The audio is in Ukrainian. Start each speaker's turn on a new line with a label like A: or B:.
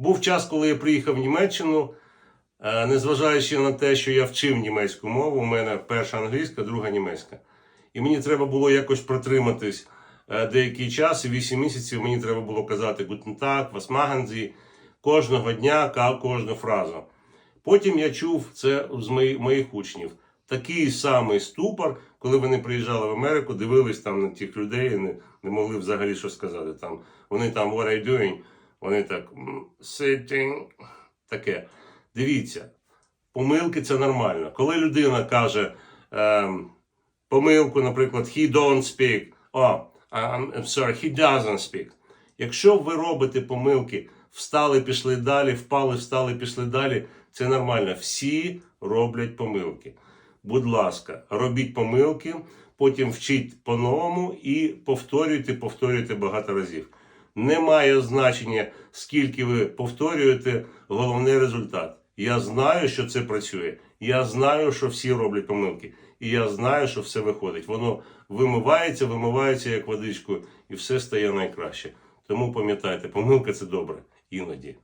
A: Був час, коли я приїхав в Німеччину, е, незважаючи на те, що я вчив німецьку мову, у мене перша англійська, друга німецька. І мені треба було якось протриматись е, деякий час, і 8 місяців мені треба було казати machen Sie, кожного дня, кожну фразу. Потім я чув це з моїх учнів. Такий самий ступор, коли вони приїжджали в Америку, дивились там на тих людей і не, не могли взагалі що сказати. Там, вони там what are you doing? Вони так «М, sitting. Таке. Дивіться, помилки це нормально. Коли людина каже ем, помилку, наприклад, he don't speak, о, I'm I'm sorry, he doesn't speak. Якщо ви робите помилки, встали, пішли далі, впали, встали, пішли далі, це нормально. Всі роблять помилки. Будь ласка, робіть помилки, потім вчіть по-новому і повторюйте, повторюйте багато разів. Немає значення, скільки ви повторюєте, головний результат. Я знаю, що це працює. Я знаю, що всі роблять помилки. І я знаю, що все виходить. Воно вимивається, вимивається як водичкою, і все стає найкраще. Тому пам'ятайте, помилка це добре іноді.